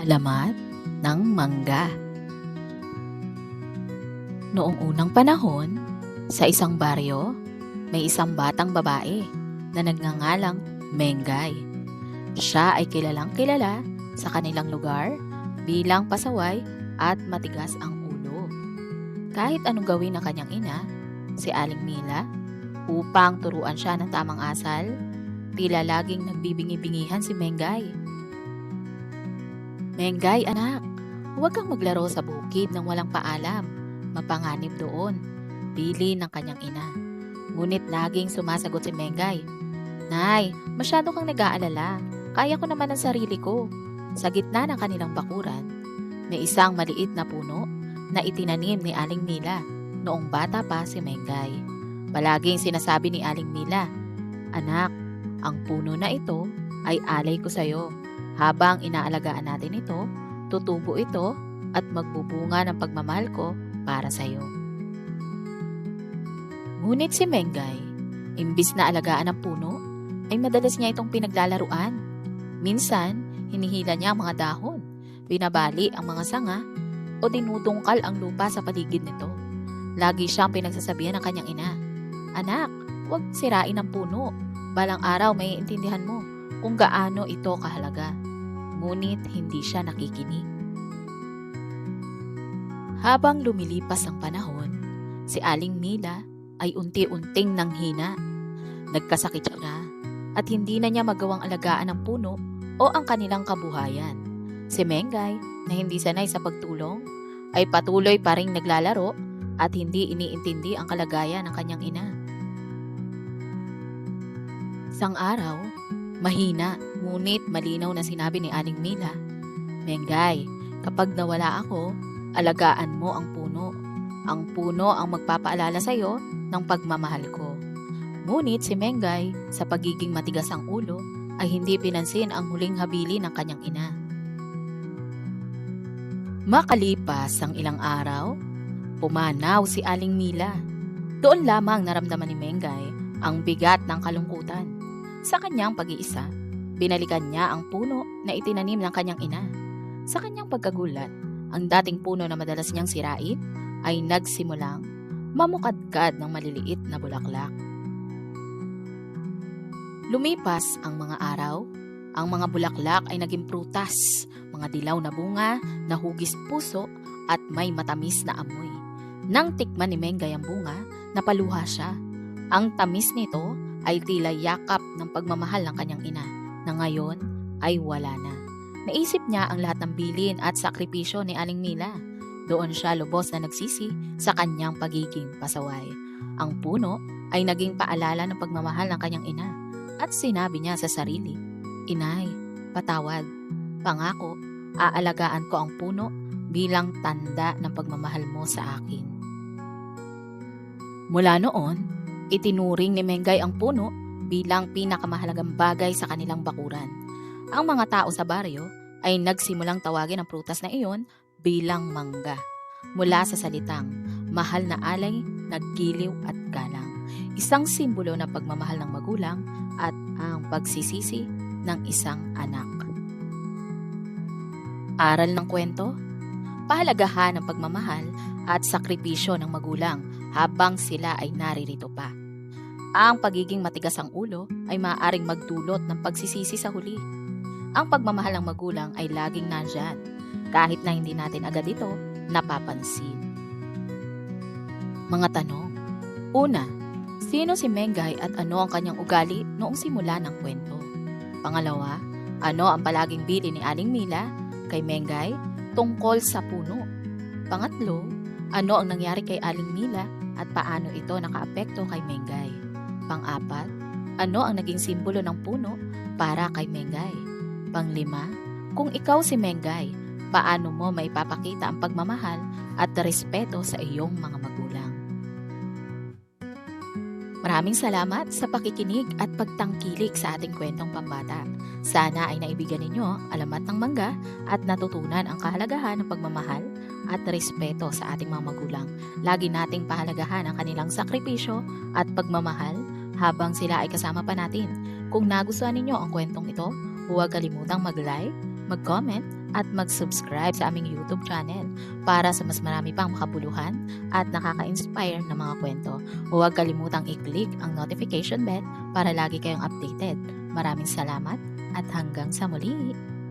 Alamat ng Mangga Noong unang panahon, sa isang baryo, may isang batang babae na nagngangalang Mengay. Siya ay kilalang kilala sa kanilang lugar bilang pasaway at matigas ang ulo. Kahit anong gawin ng kanyang ina, si Aling Mila, upang turuan siya ng tamang asal, tila laging nagbibingi-bingihan si Mengay. Mengay anak, huwag kang maglaro sa bukid ng walang paalam. Mapanganib doon. Pili ng kanyang ina. Ngunit laging sumasagot si Mengay. Nay, masyado kang nag-aalala. Kaya ko naman ang sarili ko. Sa gitna ng kanilang bakuran, may isang maliit na puno na itinanim ni Aling Mila noong bata pa si Mengay. Palaging sinasabi ni Aling Mila, Anak, ang puno na ito ay alay ko sa'yo. Habang inaalagaan natin ito, tutubo ito at magbubunga ng pagmamahal ko para sa iyo. Ngunit si Mengay, imbis na alagaan ng puno, ay madalas niya itong pinaglalaruan. Minsan, hinihila niya ang mga dahon, binabali ang mga sanga, o dinudungkal ang lupa sa paligid nito. Lagi siyang pinagsasabihan ng kanyang ina, Anak, huwag sirain ang puno. Balang araw may intindihan mo kung gaano ito kahalaga. Ngunit hindi siya nakikinig. Habang lumilipas ang panahon, si Aling Mila ay unti-unting nanghina. Nagkasakit siya at hindi na niya magawang alagaan ang puno o ang kanilang kabuhayan. Si Mengay, na hindi sanay sa pagtulong, ay patuloy pa rin naglalaro at hindi iniintindi ang kalagayan ng kanyang ina. Sang araw, mahina ngunit malinaw na sinabi ni Aling Mila, Mengay, kapag nawala ako, alagaan mo ang puno. Ang puno ang magpapaalala sa iyo ng pagmamahal ko. Ngunit si Mengay, sa pagiging matigas ang ulo, ay hindi pinansin ang huling habili ng kanyang ina. Makalipas ang ilang araw, pumanaw si Aling Mila. Doon lamang naramdaman ni Mengay ang bigat ng kalungkutan. Sa kanyang pag-iisa, binalikan niya ang puno na itinanim ng kanyang ina. Sa kanyang pagkagulat, ang dating puno na madalas niyang sirain ay nagsimulang mamukadkad ng maliliit na bulaklak. Lumipas ang mga araw, ang mga bulaklak ay naging prutas, mga dilaw na bunga, nahugis puso at may matamis na amoy. Nang tikman ni Mengay ang bunga, napaluha siya. Ang tamis nito ay tila yakap ng pagmamahal ng kanyang ina na ngayon ay wala na. Naisip niya ang lahat ng bilin at sakripisyo ni Aling Mila. Doon siya lubos na nagsisi sa kanyang pagiging pasaway. Ang puno ay naging paalala ng pagmamahal ng kanyang ina at sinabi niya sa sarili, Inay, patawad, pangako, aalagaan ko ang puno bilang tanda ng pagmamahal mo sa akin. Mula noon, itinuring ni Mengay ang puno bilang pinakamahalagang bagay sa kanilang bakuran. Ang mga tao sa baryo ay nagsimulang tawagin ang prutas na iyon bilang mangga. Mula sa salitang mahal na alay, naggiliw at galang. Isang simbolo ng pagmamahal ng magulang at ang pagsisisi ng isang anak. Aral ng kwento? Pahalagahan ng pagmamahal at sakripisyo ng magulang habang sila ay naririto pa. Ang pagiging matigas ang ulo ay maaaring magdulot ng pagsisisi sa huli. Ang pagmamahal ng magulang ay laging nandyan, kahit na hindi natin agad ito napapansin. Mga tanong. Una, sino si Mengay at ano ang kanyang ugali noong simula ng kwento? Pangalawa, ano ang palaging bili ni Aling Mila kay Mengay tungkol sa puno? Pangatlo, ano ang nangyari kay Aling Mila at paano ito nakaapekto kay Mengay? Pang-apat, ano ang naging simbolo ng puno para kay Mengay? Panglima, kung ikaw si Mengay, paano mo maipapakita ang pagmamahal at respeto sa iyong mga magulang? Maraming salamat sa pakikinig at pagtangkilik sa ating kwentong pambata. Sana ay naibigyan ninyo alamat ng mangga at natutunan ang kahalagahan ng pagmamahal at respeto sa ating mga magulang. Lagi nating pahalagahan ang kanilang sakripisyo at pagmamahal habang sila ay kasama pa natin. Kung nagustuhan ninyo ang kwentong ito, huwag kalimutang mag-like, mag-comment at mag-subscribe sa aming YouTube channel para sa mas marami pang makabuluhan at nakaka-inspire na mga kwento. Huwag kalimutang i-click ang notification bell para lagi kayong updated. Maraming salamat at hanggang sa muli!